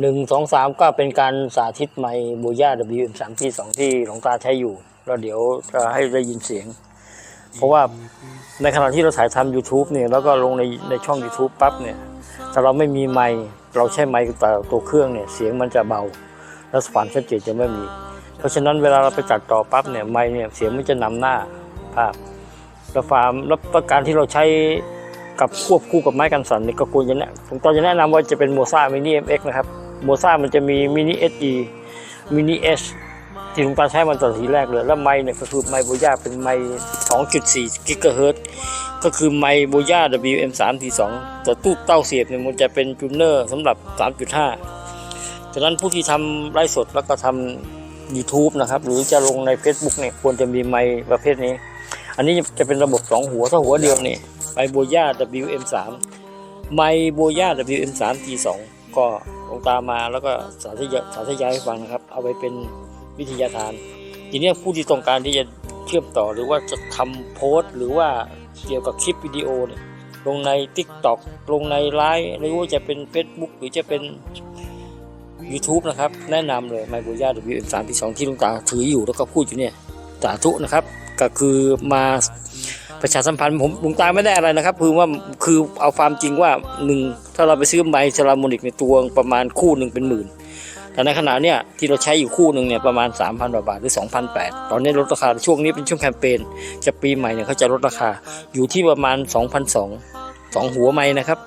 หนึ่งสองสามก็เป็นการสาธิตไมค์บูย่า WM สามที่สองที่หลวงตาใช้อยู่ แล้วเดี๋ยวจะให้ได้ยินเสียง เพราะว่าในขณะที่เราถ่ายทำ YouTube เนี่ยแล้วก็ลงในในช่อง YouTube ปั๊บเนี่ยถ้าเราไม่มีไมเราใช้ไมแต่ตัวเครื่องเนี่ยเสียงมันจะเบา แล้วความชัดเจนจะไม่มี เพราะฉะนั้นเวลาเราไปตัดต่อปั๊บเนี่ยไมเนี่ยเสียงมันจะนำหน้าภาพแล้วความแล้วประการที่เราใช้กับควบคู่กับไม้กันสั่นเนี่ยก็ควรจะแนะผมตอนจะแนะนำว่าจะเป็นโมซ่ามินิ MX นะครับ โมซ่ามันจะมีมินิ SE มินิ S ที่ลวงตาใช้มันตั้งแต่ทีแรกเลย แล้วไมค์เนี่ยก็คือไมค์โบย่าเป็นไมค์2.4กิกะเฮิรตซ์ก็คือไมค์โบย่า WM 3 t 2แต่ตู้เต้าเสียบเนี่ยมันจะเป็นจูเนอร์สำหรับ 3.5ฉะนั้นผู้ที่ทำไลฟ์สดแล้วก็ทำ YouTube นะครับ หรือจะลงใน Facebook เนี่ยควรจะมีไมค์ประเภทนี้ อันนี้จะเป็นระบบ 2 หัว ถ้าหัวเดียวนี่ไมค์โบย่า WM3 ไมค์โบย่า WM3 T2 ก็ลงตามมาแล้วก็สาธยายสาธยายให้ฟังนะครับ เอาไปเป็นวิทยาทาน ทีนี้ผู้ที่ต้องการที่จะเชื่อมต่อหรือว่าจะทำโพสต์ หรือว่าเกี่ยวกับคลิปวิดีโอเนี่ยลงใน TikTok ลงในไลน์หรือว่าจะเป็น Facebook หรือจะเป็น YouTube นะครับ แนะนำเลยไมโบย่า WM3 ที่2ที่ลุงตาถืออยู่แล้วก็พูดอยู่เนี่ยสาธุนะครับ ก็คือมา ประชาสัมพันธ์ผมลุงตาไม่ได้อะไรนะครับ คือว่าคือเอาความจริงว่าหนึ่งถ้าเราไปซื้อไมค์เซราโมนิกในตัวประมาณคู่หนึ่งเป็นหมื่นแต่ในขณะเนี้ยที่เราใช้อยู่คู่หนึ่งเนี่ยประมาณ 3,000กว่าบาทหรือ2,800ตอนนี้ลดราคาช่วงนี้เป็นช่วงแคมเปญจะปีใหม่เนี่ยเขาจะลดราคาอยู่ที่ประมาณ 2,200สองหัวไม้นะครับ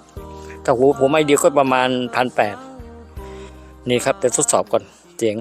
ถ้าหัวหัวไม้เดียวก็ประมาณ 1,800นี่ครับแต่ทดสอบก่อนเจ๋ง